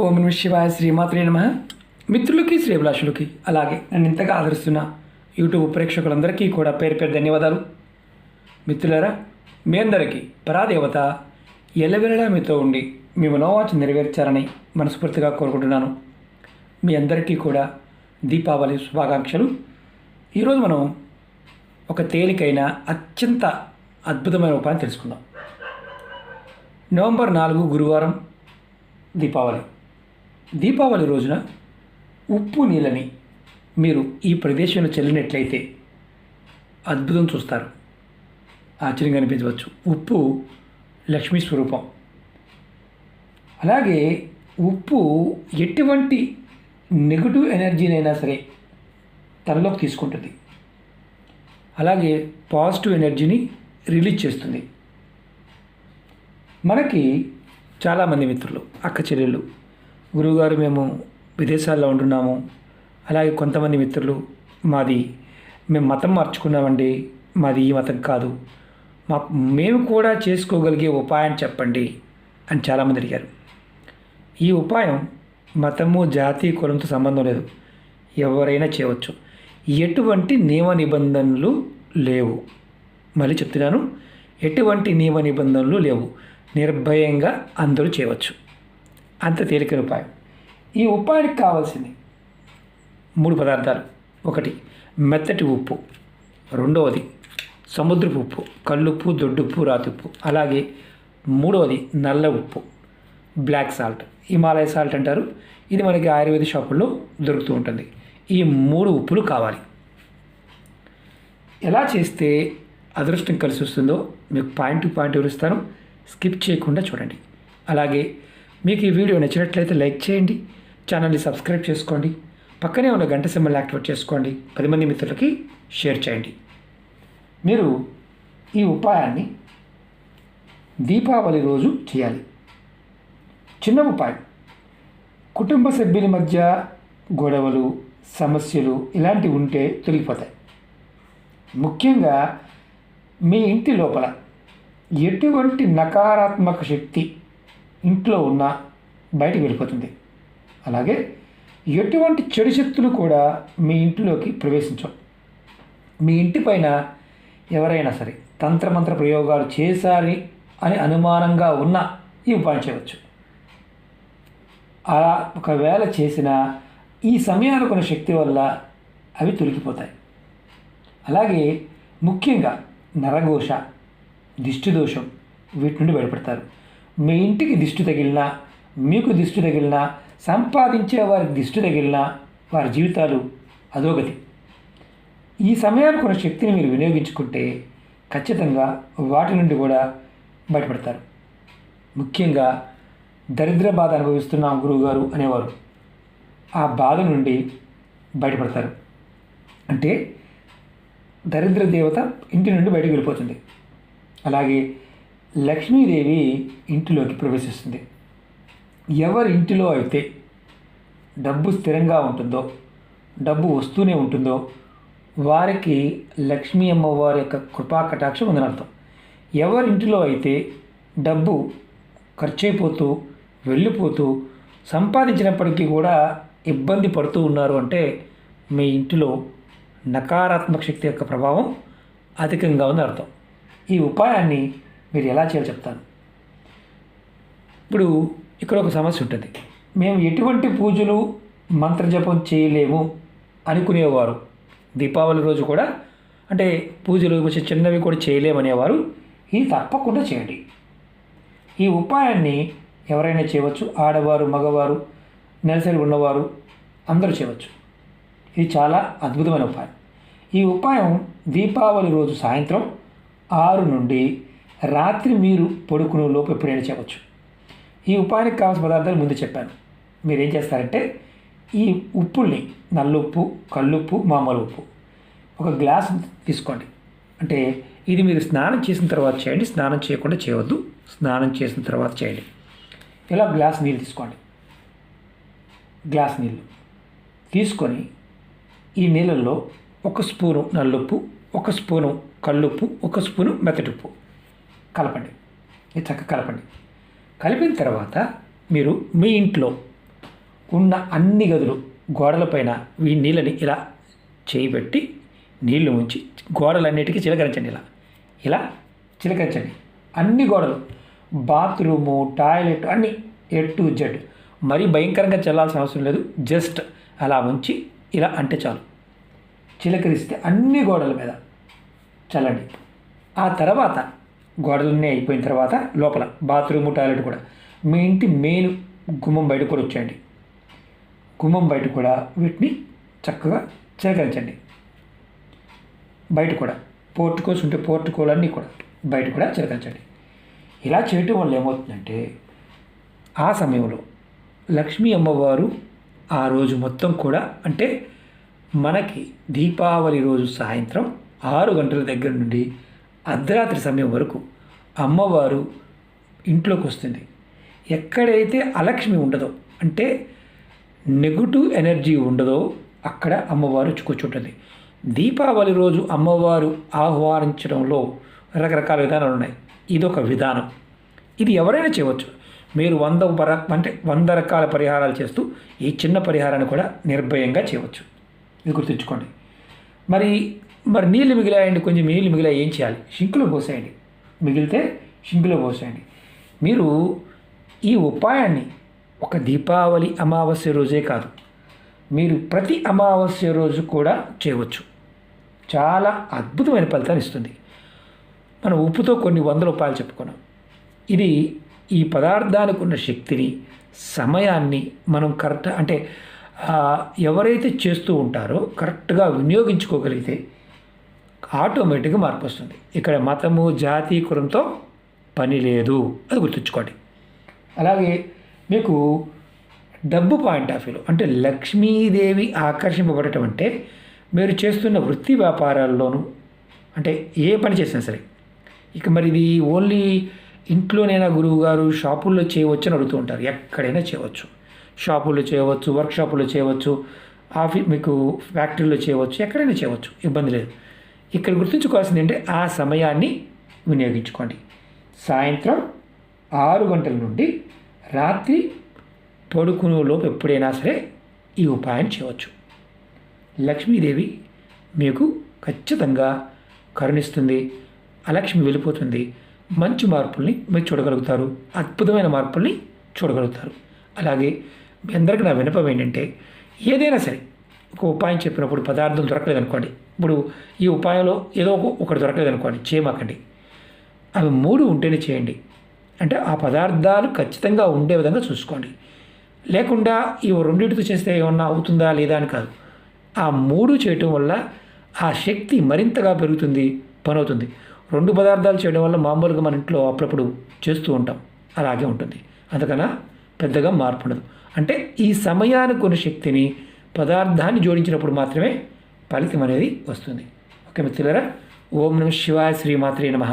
ఓం నమ శివాయ శ్రీమాత్రే నమ. మిత్రులకి శ్రీభిలాషులకి అలాగే నన్ను ఇంతగా ఆదరిస్తున్న యూట్యూబ్ ప్రేక్షకులందరికీ కూడా పేరు పేరు ధన్యవాదాలు. మిత్రులరా మీ అందరికీ పరాదేవత ఎల్లవెల్లలా మీతో ఉండి మీ మనోవాచ నెరవేర్చారని మనస్ఫూర్తిగా కోరుకుంటున్నాను. మీ అందరికీ కూడా దీపావళి శుభాకాంక్షలు. ఈరోజు మనం ఒక తేలికైన అత్యంత అద్భుతమైన ఉపాయం తెలుసుకుందాం. నవంబర్ నాలుగు గురువారం దీపావళి. దీపావళి రోజున ఉప్పు నీళ్ళని మీరు ఈ ప్రదేశంలో చల్లినట్లయితే అద్భుతం చూస్తారు. ఆశ్చర్యంగా అనిపించవచ్చు. ఉప్పు లక్ష్మీ స్వరూపం. అలాగే ఉప్పు ఎటువంటి నెగటివ్ ఎనర్జీనైనా సరే తనలోకి తీసుకుంటుంది. అలాగే పాజిటివ్ ఎనర్జీని రిలీజ్ చేస్తుంది. మనకి చాలామంది మిత్రులు అక్క చెల్లెళ్ళు గురువుగారు మేము విదేశాల్లో ఉంటున్నాము. అలాగే కొంతమంది మిత్రులు మాది మేము మతం మార్చుకున్నామండి. మాది ఈ మతం కాదు. మా మేము కూడా చేసుకోగలిగే ఉపాయం చెప్పండి అని చాలామంది అడిగారు. ఈ ఉపాయం మతము జాతి కులంతో సంబంధం లేదు. ఎవరైనా చేయవచ్చు. ఎటువంటి నియమ నిబంధనలు లేవు. మళ్ళీ చెప్తున్నాను. ఎటువంటి నియమ నిబంధనలు లేవు. నిర్భయంగా అందరూ చేయవచ్చు. అంత తేలికైన ఉపాయం. ఈ ఉపాయానికి కావాల్సింది మూడు పదార్థాలు. ఒకటి మెత్తటి ఉప్పు. రెండవది సముద్రపు ఉప్పు. కల్లుప్పు దొడ్డుప్పు రాతుప్పు. అలాగే మూడవది నల్ల ఉప్పు. బ్లాక్ సాల్ట్ హిమాలయ సాల్ట్ అంటారు. ఇది మనకి ఆయుర్వేద షాపుల్లో దొరుకుతూ ఉంటుంది. ఈ మూడు ఉప్పులు కావాలి. ఎలా చేస్తే అదృష్టం కలిసి వస్తుందో మీకు పాయింట్ టు పాయింట్ వివరిస్తాను. స్కిప్ చేయకుండా చూడండి. అలాగే మీకు ఈ వీడియో నచ్చినట్లయితే లైక్ చేయండి ఛానల్ని సబ్స్క్రైబ్ చేసుకోండి పక్కనే ఉన్న గంట సింబల్ యాక్టివేట్ చేసుకోండి పది మంది మిత్రులకి షేర్ చేయండి. మీరు ఈ ఉపాయాన్ని దీపావళి రోజు చేయాలి. చిన్న ఉపాయం. కుటుంబ సభ్యుల మధ్య గొడవలు సమస్యలు ఇలాంటివి ఉంటే తొలగిపోతాయి. ముఖ్యంగా మీ ఇంటి లోపల ఎటువంటి నకారాత్మక శక్తి ఇంట్లో ఉన్నా బయటకు వెళ్ళిపోతుంది. అలాగే ఎటువంటి చెడు శక్తులు కూడా మీ ఇంటిలోకి ప్రవేశించవు. మీ ఇంటి పైన ఎవరైనా సరే తంత్రమంత్ర ప్రయోగాలు చేశారని అని అనుమానంగా ఉన్న ఈ ఉపాయం చేయవచ్చు. అలా ఒకవేళ చేసిన ఈ సమయానుకున్న శక్తి వల్ల అవి తొలగిపోతాయి. అలాగే ముఖ్యంగా నరఘోష దిష్టి దోషం వీటి నుండి బయటపడతారు. మీ ఇంటికి దిష్టి తగిలినా మీకు దిష్టి తగిలినా సంపాదించే వారికి దిష్టి తగిలినా వారి జీవితాలు అధోగతి. ఈ సమయానికి ఉన్న శక్తిని మీరు వినియోగించుకుంటే ఖచ్చితంగా వాటి నుండి కూడా బయటపడతారు. ముఖ్యంగా దరిద్ర బాధ అనుభవిస్తున్నాం గురువుగారు అనేవారు ఆ బాధ నుండి బయటపడతారు. అంటే దరిద్ర దేవత ఇంటి నుండి బయటకు వెళ్ళిపోతుంది. అలాగే లక్ష్మీదేవి ఇంటిలోకి ప్రవేశిస్తుంది. ఎవరి ఇంటిలో అయితే డబ్బు స్థిరంగా ఉంటుందో డబ్బు వస్తూనే ఉంటుందో వారికి లక్ష్మీ అమ్మవారి యొక్క కృపా కటాక్షం ఉందని అర్థం. ఎవరి ఇంటిలో అయితే డబ్బు ఖర్చు అయిపోతూ వెళ్ళిపోతూ సంపాదించినప్పటికీ కూడా ఇబ్బంది పడుతూ ఉన్నారు అంటే మీ ఇంటిలో నకారాత్మక శక్తి యొక్క ప్రభావం అధికంగా ఉంది అర్థం. ఈ ఉపాయాన్ని మీరు ఎలా చేయాలో చెప్తాను. ఇప్పుడు ఇక్కడ ఒక సమస్య ఉంటుంది. మేము ఎటువంటి పూజలు మంత్రజపం చేయలేము అనుకునేవారు. దీపావళి రోజు కూడా అంటే పూజలు కొంచెం చిన్నవి కూడా చేయలేమనేవారు ఇది తప్పకుండా చేయండి. ఈ ఉపాయాన్ని ఎవరైనా చేయవచ్చు. ఆడవారు మగవారు నెలసరి ఉన్నవారు అందరూ చేయవచ్చు. ఇది చాలా అద్భుతమైన ఉపాయం. ఈ ఉపాయం దీపావళి రోజు సాయంత్రం ఆరు నుండి రాత్రి మీరు పడుకునే లోపు ఎప్పుడైనా చేయవచ్చు ఈ ఉపాయానికి కావాల్సిన పదార్థాలు ముందు చెప్పాను. మీరు ఏం చేస్తారంటే ఈ ఉప్పుల్ని నల్లుప్పు కల్లుప్పు మామూలు ఉప్పు ఒక గ్లాస్ తీసుకోండి. అంటే ఇది మీరు స్నానం చేసిన తర్వాత చేయండి స్నానం చేయకుండా చేయవద్దు స్నానం చేసిన తర్వాత చేయండి. ఇలా గ్లాస్ నీళ్ళు తీసుకోండి. గ్లాస్ నీళ్ళు తీసుకొని ఈ నీళ్ళల్లో ఒక స్పూను నల్లుప్పు ఒక స్పూను కల్లుప్పు ఒక స్పూను మెత్తటిప్పు కలపండి. ఇది చక్కగా కలపండి. కలిపిన తర్వాత మీరు మీ ఇంట్లో ఉన్న అన్ని గదులు గోడలపైన ఈ నీళ్ళని ఇలా చేయిబెట్టి నీళ్ళు ఉంచి గోడలన్నిటికీ చిలకరించండి ఇలా. ఇలా చిలకరించండి. అన్ని గోడలు బాత్రూము టాయిలెట్ అన్ని ఎ టు జెడ్. మరీ భయంకరంగా చల్లాల్సిన అవసరం లేదు. జస్ట్ అలా ఉంచి ఇలా అంటే చాలు. చిలకరిస్తే అన్ని గోడల మీద చల్లండి. ఆ తర్వాత గోడలన్నీ అయిపోయిన తర్వాత లోపల బాత్రూము టాయిలెట్ కూడా. మీ ఇంటి మెయిన్ గుమ్మం బయట కూడా వచ్చేయండి. గుమ్మం బయట కూడా వీటిని చక్కగా సేకరించండి. బయట కూడా పోర్టుకోస్ ఉంటే పోర్టుకోలన్నీ కూడా బయట కూడా చేకరించండి ఇలా చేయటం వల్ల ఏమవుతుందంటే ఆ సమయంలో లక్ష్మీ అమ్మవారు ఆ రోజు మొత్తం కూడా అంటే మనకి దీపావళి రోజు సాయంత్రం ఆరు గంటల దగ్గర నుండి అర్ధరాత్రి సమయం వరకు అమ్మవారు ఇంట్లోకి వస్తుంది ఎక్కడైతే అలక్ష్మి ఉండదో అంటే నెగటివ్ ఎనర్జీ ఉండదో అక్కడ అమ్మవారు కూర్చుంటుంది. దీపావళి రోజు అమ్మవారు ఆహ్వానించడంలో రకరకాల విధానాలు ఉన్నాయి. ఇదొక విధానం. ఇది ఎవరైనా చేయవచ్చు. మీరు వంద పర అంటే వంద రకాల పరిహారాలు చేస్తూ ఈ చిన్న పరిహారాన్ని కూడా నిర్భయంగా చేయవచ్చు. ఇది గుర్తుంచుకోండి. మరి మరి నీళ్ళు మిగిలాయండి కొంచెం నీళ్ళు మిగిలా ఏం చేయాలి? షింకులో పోసేయండి. మిగిలితే షింకులో పోసేయండి. మీరు ఈ ఉపాయాన్ని ఒక దీపావళి అమావాస్య రోజే కాదు మీరు ప్రతి అమావాస్య రోజు కూడా చేయవచ్చు. చాలా అద్భుతమైన ఫలితాన్ని ఇస్తుంది. మనం ఉప్పుతో కొన్ని వందల రూపాయలు చెప్పుకున్నాం. ఇది ఈ పదార్థానికి ఉన్న శక్తిని సమయాన్ని మనం కరెక్ట్ అంటే ఎవరైతే చేస్తూ ఉంటారో కరెక్ట్గా వినియోగించుకోగలిగితే ఆటోమేటిక్గా మార్పు వస్తుంది. ఇక్కడ మతము జాతి కులంతో పని లేదు. అది గుర్తుంచుకోండి. అలాగే మీకు డబ్బు పాయింట్ ఆఫ్ వ్యూలో అంటే లక్ష్మీదేవి ఆకర్షింపబడటం అంటే మీరు చేస్తున్న వృత్తి వ్యాపారాల్లోనూ అంటే ఏ పని చేసినా సరే ఇక మరి ఇది ఓన్లీ ఇంట్లోనైనా గురువు గారు షాపుల్లో చేయవచ్చు అని అడుగుతూ ఉంటారు. ఎక్కడైనా చేయవచ్చు. షాపుల్లో చేయవచ్చు వర్క్షాపుల్లో చేయవచ్చు ఆఫీ మీకు ఫ్యాక్టరీలో చేయవచ్చు ఎక్కడైనా చేయవచ్చు. ఇబ్బంది లేదు. ఇక్కడ గుర్తుంచుకోవాల్సింది ఏంటంటే ఆ సమయాన్ని వినియోగించుకోండి. సాయంత్రం ఆరు గంటల నుండి రాత్రి పడుకునే లోపు ఎప్పుడైనా సరే ఈ ఉపాయం చేయవచ్చు. లక్ష్మీదేవి మీకు ఖచ్చితంగా కరుణిస్తుంది అలక్ష్మి వెళ్ళిపోతుంది మంచి మార్పుల్ని మీరు చూడగలుగుతారు అద్భుతమైన మార్పుల్ని చూడగలుగుతారు. అలాగే మీ అందరికీ నా వినపం ఏంటంటే ఏదైనా సరే ఒక ఉపాయం చెప్పినప్పుడు పదార్థం దొరకలేదు అనుకోండి. ఇప్పుడు ఈ ఉపాయంలో ఏదో ఒకటి దొరకలేదు అనుకోండి చేయమాకండి అవి మూడు ఉంటేనే చేయండి. అంటే ఆ పదార్థాలు ఖచ్చితంగా ఉండే విధంగా చూసుకోండి. లేకుండా ఈ రెండింటితో చేస్తే ఏమన్నా అవుతుందా లేదా అని కాదు. ఆ మూడు చేయటం వల్ల ఆ శక్తి మరింతగా పెరుగుతుంది పని అవుతుంది రెండు పదార్థాలు చేయడం వల్ల మామూలుగా మన ఇంట్లో అప్పుడప్పుడు చేస్తూ ఉంటాం. అలాగే ఉంటుంది. అందుకన పెద్దగా మార్పు ఉండదు. అంటే ఈ సమయానికి ఉన్న శక్తిని పదార్థాన్ని జోడించినప్పుడు మాత్రమే ఫలితం అనేది వస్తుంది. ఓకే మిత్రులరా? ఓం నమ శివాయ శ్రీమాత్రే నమః.